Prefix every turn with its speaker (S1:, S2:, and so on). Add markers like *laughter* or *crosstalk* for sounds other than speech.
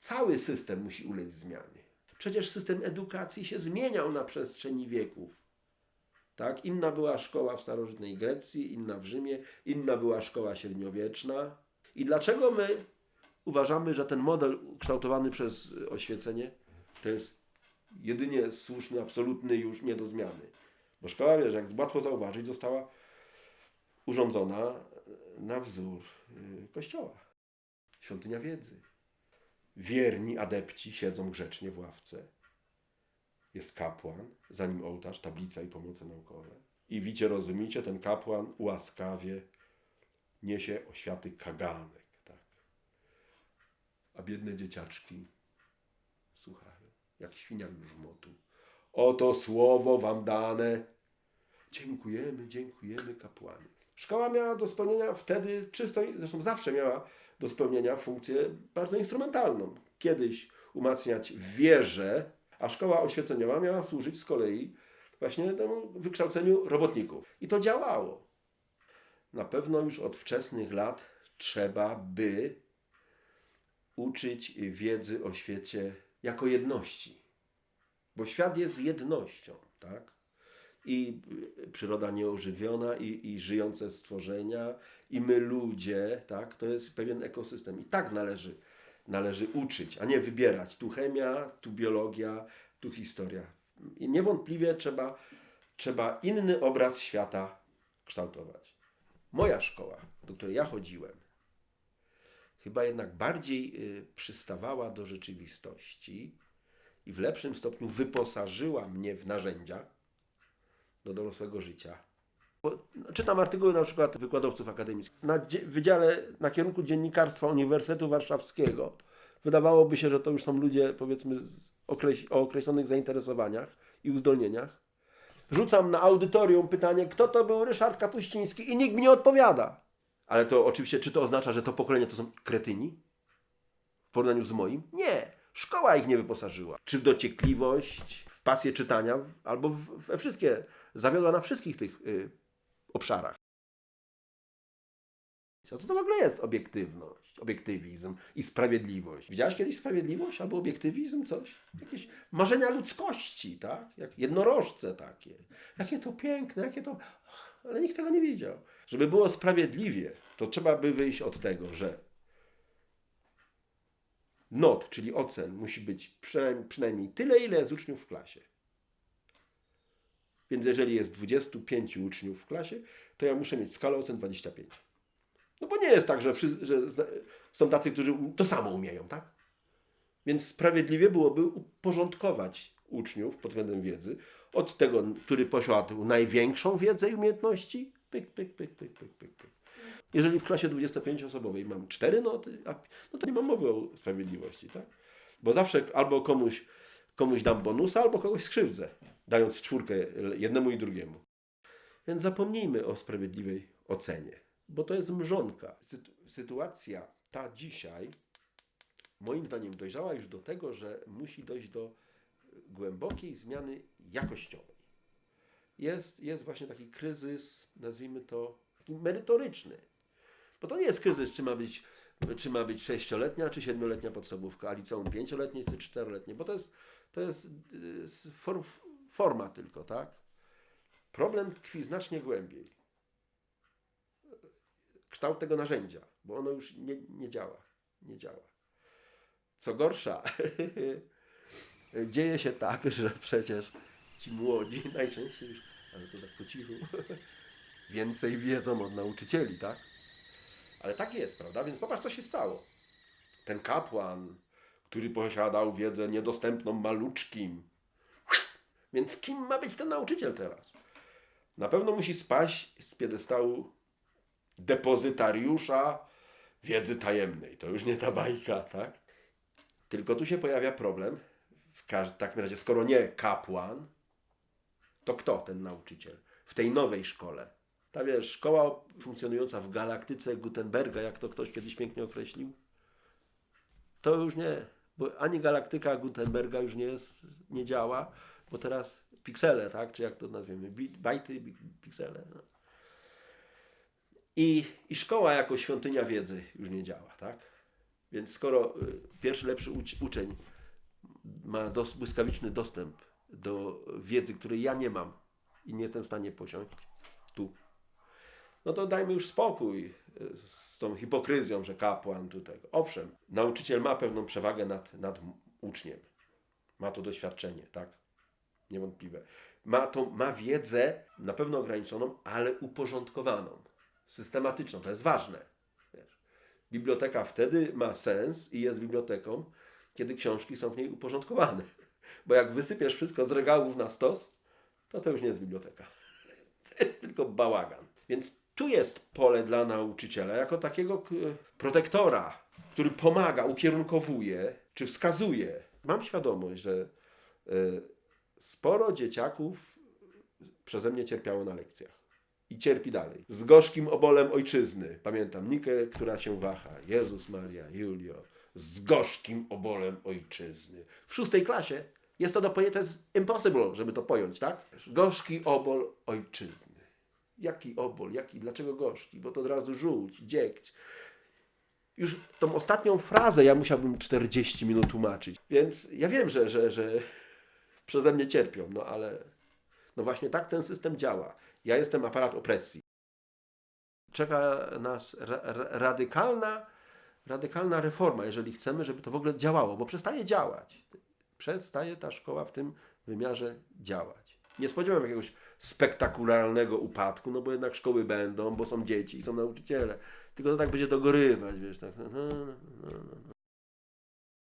S1: cały system musi ulec zmianie. Przecież system edukacji się zmieniał na przestrzeni wieków. Tak? Inna była szkoła w starożytnej Grecji, inna w Rzymie, inna była szkoła średniowieczna. I dlaczego my uważamy, że ten model kształtowany przez oświecenie to jest jedynie słuszny, absolutny, już nie do zmiany? Bo szkoła, wiesz, jak łatwo zauważyć, została urządzona na wzór y, kościoła. Świątynia wiedzy. Wierni adepci siedzą grzecznie w ławce. Jest kapłan, za nim ołtarz, tablica i pomoce naukowe. I wicie, rozumiecie, ten kapłan łaskawie niesie oświaty kaganek, tak. A biedne dzieciaczki słuchają, jak świniak grzmotu. Oto słowo wam dane. Dziękujemy, dziękujemy kapłanie. Szkoła miała do spełnienia wtedy czysto, zresztą zawsze miała do spełnienia funkcję bardzo instrumentalną. Kiedyś umacniać wierze, a szkoła oświeceniowa miała służyć z kolei właśnie temu wykształceniu robotników. I to działało. Na pewno już od wczesnych lat trzeba by uczyć wiedzy o świecie jako jedności. Bo świat jest jednością, tak? I przyroda nieożywiona, i, i żyjące stworzenia, i my ludzie, tak? To jest pewien ekosystem. I tak należy, należy uczyć, a nie wybierać. Tu chemia, tu biologia, tu historia. I niewątpliwie trzeba, trzeba inny obraz świata kształtować. Moja szkoła, do której ja chodziłem, chyba jednak bardziej y, przystawała do rzeczywistości i w lepszym stopniu wyposażyła mnie w narzędzia do dorosłego życia. Bo czytam artykuły na przykład wykładowców akademickich. Na wydziale, na kierunku dziennikarstwa Uniwersytetu Warszawskiego wydawałoby się, że to już są ludzie powiedzmy okreś- o określonych zainteresowaniach i uzdolnieniach. Rzucam na audytorium pytanie, kto to był Ryszard Kapuściński i nikt mi nie odpowiada. Ale to oczywiście, czy to oznacza, że to pokolenie to są kretyni? W porównaniu z moim? Nie. Szkoła ich nie wyposażyła. Czy w dociekliwość, w pasję czytania, albo we wszystkie, zawiodła na wszystkich tych y, obszarach. A co to w ogóle jest obiektywność, obiektywizm i sprawiedliwość? Widziałeś kiedyś sprawiedliwość albo obiektywizm, coś? Jakieś marzenia ludzkości, tak? Jak jednorożce takie. Jakie to piękne, jakie to... Ach, ale nikt tego nie widział. Żeby było sprawiedliwie, to trzeba by wyjść od tego, że not, czyli ocen, musi być przynajmniej, tyle, ile jest uczniów w klasie. Więc jeżeli jest 25 uczniów w klasie, to ja muszę mieć skalę ocen 25. No bo nie jest tak, że, że są tacy, którzy to samo umieją, tak? Więc sprawiedliwie byłoby uporządkować uczniów pod względem wiedzy od tego, który posiadł największą wiedzę i umiejętności, pyk, pyk, pyk, pyk, pyk, pyk, pyk. Jeżeli w klasie 25-osobowej mam 4 noty, no to nie mam mowy o sprawiedliwości, tak? Bo zawsze albo komuś, komuś dam bonusa, albo kogoś skrzywdzę, dając czwórkę jednemu i drugiemu. Więc zapomnijmy o sprawiedliwej ocenie, bo to jest mrzonka. Sytu- Sytuacja ta dzisiaj, moim zdaniem, dojrzała już do tego, że musi dojść do głębokiej zmiany jakościowej. Jest, jest właśnie taki kryzys, nazwijmy to merytoryczny. Bo to nie jest kryzys, czy ma być, czy ma być sześcioletnia, czy siedmioletnia podstawówka, a liceum pięcioletnie, czy czteroletnie, bo to jest, to jest y, form, forma tylko, tak? Problem tkwi znacznie głębiej. Kształt tego narzędzia, bo ono już nie, nie działa. Nie działa. Co gorsza, *laughs* dzieje się tak, że przecież ci młodzi *laughs* najczęściej, ale to tak po cichu, *laughs* więcej wiedzą od nauczycieli, tak? Ale tak jest, prawda? Więc popatrz, co się stało. Ten kapłan, który posiadał wiedzę niedostępną maluczkim. Więc kim ma być ten nauczyciel teraz? Na pewno musi spaść z piedestału depozytariusza wiedzy tajemnej. To już nie ta bajka, tak? Tylko tu się pojawia problem. W takim razie, skoro nie kapłan, to kto ten nauczyciel w tej nowej szkole? Ta wiesz, szkoła funkcjonująca w galaktyce Gutenberga, jak to ktoś kiedyś pięknie określił, to już nie, bo ani galaktyka Gutenberga już nie jest, nie działa, bo teraz piksele, tak, czy jak to nazwiemy, bajty, piksele. No. I, I szkoła jako świątynia wiedzy już nie działa, tak? Więc skoro y, pierwszy lepszy ucz- uczeń ma dos- błyskawiczny dostęp do wiedzy, której ja nie mam i nie jestem w stanie posiąść tu, no to dajmy już spokój y, z tą hipokryzją, że kapłan tutaj. Owszem, nauczyciel ma pewną przewagę nad, nad uczniem. Ma to doświadczenie, tak? Niewątpliwe. Ma, to, ma wiedzę na pewno ograniczoną, ale uporządkowaną, systematyczną. To jest ważne. Wiesz. Biblioteka wtedy ma sens i jest biblioteką, kiedy książki są w niej uporządkowane. *laughs* Bo jak wysypiesz wszystko z regałów na stos, to to już nie jest biblioteka. *laughs* To jest tylko bałagan. Więc tu jest pole dla nauczyciela, jako takiego protektora, który pomaga, ukierunkowuje, czy wskazuje. Mam świadomość, że y, sporo dzieciaków przeze mnie cierpiało na lekcjach. I cierpi dalej. Z gorzkim obolem ojczyzny. Pamiętam Nikę, która się waha. Jezus Maria, Julio. Z gorzkim obolem ojczyzny. W szóstej klasie jest to do pojęcia, to jest impossible, żeby to pojąć, tak? Gorzki obol ojczyzny. Jaki obol? Jaki? Dlaczego gorzki? Bo to od razu żółć, dziegć. Już tą ostatnią frazę ja musiałbym 40 minut tłumaczyć. Więc ja wiem, że, że, że przeze mnie cierpią, no ale no właśnie tak ten system działa. Ja jestem aparat opresji. Czeka nas ra ra radykalna, radykalna reforma, jeżeli chcemy, żeby to w ogóle działało, bo przestaje działać. Przestaje ta szkoła w tym wymiarze działać. Nie spodziewam jakiegoś spektakularnego upadku, no bo jednak szkoły będą, bo są dzieci i są nauczyciele. Tylko to tak będzie dogorywać, wiesz, tak. No, no, no.